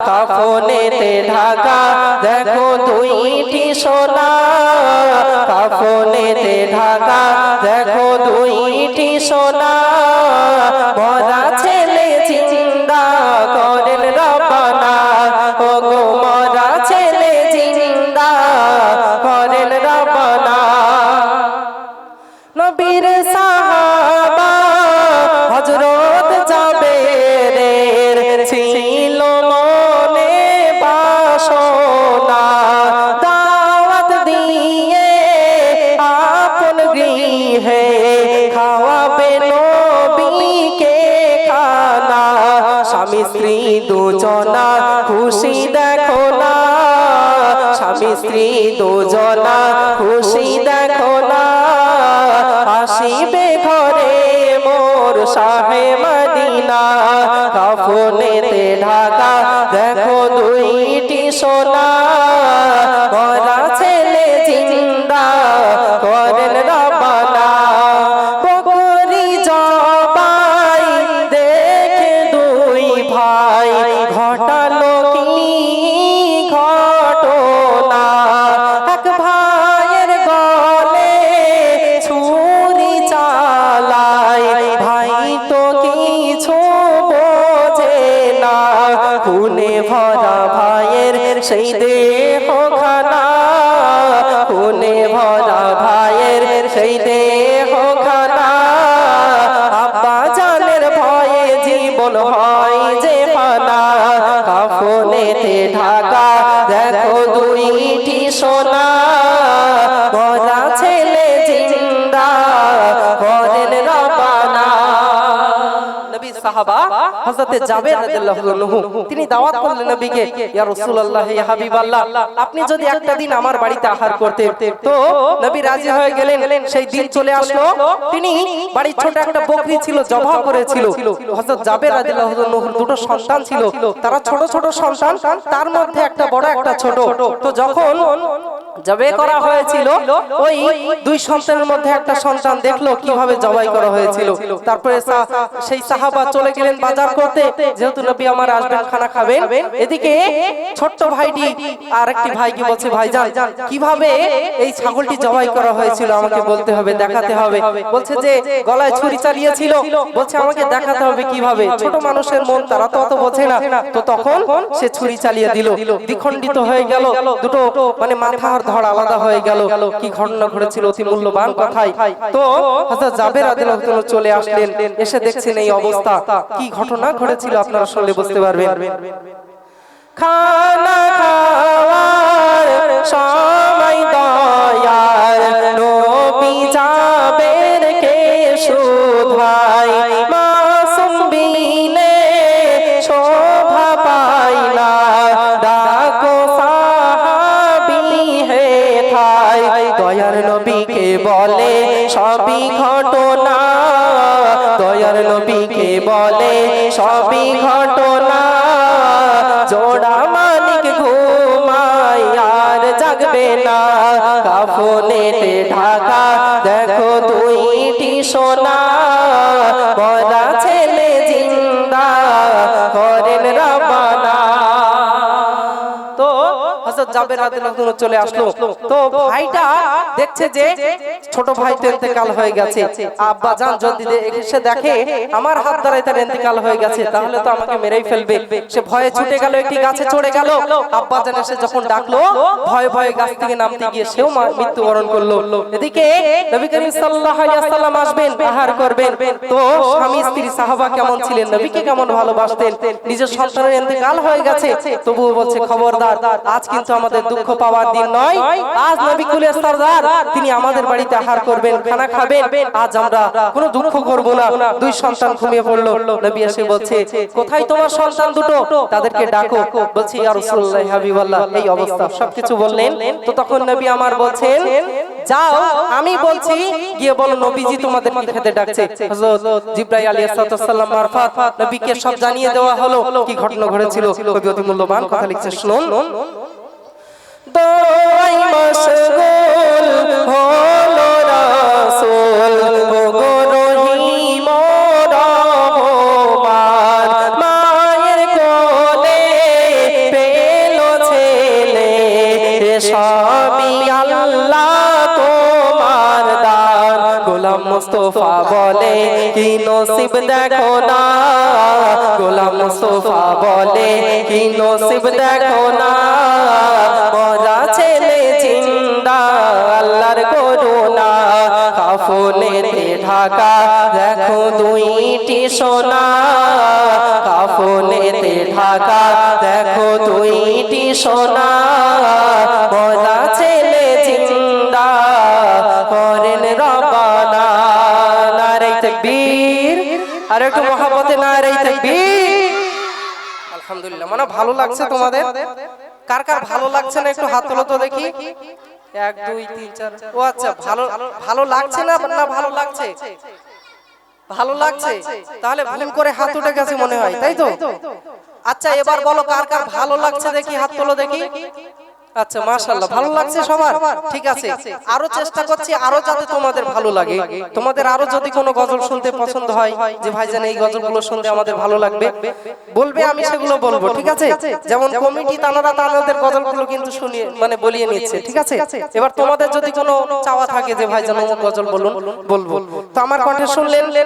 কাফনেতে ঢাকা দেখো দুইটি সোনা। কাফনেতে ঢাকা দেখো দুইটি সোনা। স্ত্রী দুজনা খুশি দেখো না। আসিবে ঘরে মোর শাহে মদিনা। কাফনেতে ঢাকা দেখো দুইটি সোনা হযরতে জাবের রাদিয়াল্লাহু আনহু তিনি দাওয়াত করলেন নবীকে ইয়া রাসূলুল্লাহ ইয়া হাবিবাল্লাহ আপনি যদি একটা দিন আমার বাড়িতে আহার করতেন তো নবী রাজি হয়ে গেলেন সেই দিন চলে আসলো তিনি বাড়ির ছোট একটা বকরি ছিল জবাহ করেছিল। হযরত জাবের রাদিয়াল্লাহু দুটো সন্তান ছিল তারা ছোট ছোট সন্তান তার মধ্যে একটা বড় একটা ছোট। তো যখন জবে করা হয়েছিল ওই দুই সন্তানের মধ্যে একটা সন্তান দেখল কীভাবে জবাই করা হয়েছিল। তারপরে সেই সাহাবা চলে গেলেন বাজার করতে যেহেতু নবী আমার আসবেন খানা খাবেন। এদিকে ছোট্ট ভাইটি আর একটি ভাইকে বলছে ভাইজান কীভাবে এই ছাগলটি জবাই করা হয়েছিল? আমাকে বলতে হবে দেখাতে হবে। বলছে যে গলায় ছুরি চালিয়েছিল। বলছে আমাকে দেখাতে হবে কীভাবে? ছোট মানুষের মন তারা তো অত বোঝে না। তো তখন সে ছুরি চালিয়ে দিল। দ্বিখণ্ডিত হয়ে গেল দুটো মানে মাথা ধড় আলাদা হয়ে গেল। কি ঘটনা ঘটেছিল অতি মূল্যবান কথাই। তো হাজার চলে আসলেন, এসে দেখছেন এই অবস্থা। কি ঘটনা ঘটেছিল আপনারা শুনলে বুঝতে পারবেন। খানা দয়ার নবীকে বলে, সবই ঘটনা। জোড়া মালিক ঘুমাই আর জাগবে না। কাফনেতে ঢাকা, দেখো দুইটি সোনা। জাবের রাদিয়াল্লাহু চলে আসলো? তো ভাইটা দেখছে যে ছোট ভাই তো ইন্তেকাল হয়ে গেছে। আব্বা জান যদি এসে দেখে, আমার হাত তার ইন্তেকাল হয়ে গেছে, তাহলে তো আমাকে মেরেই ফেলবে। সে ভয়ে ছুটে গেল, একটি গাছে চড়ে গেল। আব্বা জান এসে যখন ডাকলো গাছ থেকে নামতে গিয়ে সেও মৃত্যুবরণ করল। এদিকে নবী করিম সাল্লাল্লাহু আলাইহি ওয়াসাল্লাম আসবেন, আহার করবেন। তো স্বামী, স্ত্রী, সাহাবা কেমন ছিলেন? নবীকে কেমন ভালোবাসতেন? নিজের সন্তানের ইন্তেকাল হয়ে গেছে, তবুও বলছে, খবরদার, আজ কিন্তু আমাদের দুঃখ পাওয়ার দিন নয়। আজ নবী কুলের সরদার, তিনি আমাদের বাড়িতে আহার করবেন, খানা খাবেন। আজ আমরা কোনো দুঃখ করব না। দুই সন্তান ঘুমিয়ে পড়ল। নবী এসে বলছে, কোথায় তোমার সন্তান দুটো? তাদেরকে ডাকো। বলছি রাসূলুল্লাহ হাবিবাল্লাহ। এই অবস্থা। সবকিছু বললেন। তো তখন নবী আমার বলছেন, যাও, আমি বলছি, গিয়ে বলো নবীজি তোমাদেরকে খেতে ডাকছে। হযরত জিবরাইল আলাইহিস সালাম নবীকে সব জানিয়ে দেওয়া হলো। কি ঘটনা ঘটেছিল? কবি অতি মূল্যবান কথা লিখছে। শুনুন। মুস্তফা বলে কি নসিব দেখো না। গোলাম মুস্তফা বলে কি নসিব দেখো না। কাফনেতে ঢাকা, দেখো দুইটি সোনা। কাফনেতে ঢাকা, দেখো দুইটি সোনা। মরা ছেলে জিন্দা, করেন রবানা। নারে তাকবীর। আর একটু মহাব্বতে নারে তাকবীর। আলহামদুলিল্লাহ মানে ভালো লাগছে তোমাদের? কার কার ভালো লাগছে না একটু হাত তোলো তো দেখি। এক দুই তিন চার। ও আচ্ছা ভালো ভালো লাগছে না না ভালো লাগছে? ভালো লাগছে? তাহলে ভুল করে হাত উঠে গেছে মনে হয়? তাই তো? আচ্ছা এবার বলো কার কার ভালো লাগছে দেখি হাত তোলো দেখি। আচ্ছা মাশাআল্লাহ ভালো লাগছে সবার? ঠিক আছে। আরও চেষ্টা করছি আরও যাতে তোমাদের ভালো লাগে। তোমাদের আরও যদি কোনো গজল শুনতে পছন্দ হয় যে ভাইজান এই গজলগুলো শুনতে আমাদের ভালো লাগবে বলবে আমি সেগুলো বলব ঠিক আছে? যেমন কমিটি তানারা তানাদের গজলগুলো কিন্তু শুনিয়ে মানে বলিয়ে নিচ্ছে। ঠিক আছে? এবার তোমাদের যদি কোনো চাওয়া থাকে যে ভাইজান গজল বলুন বলব। তো আমার কণ্ঠে শুনলেন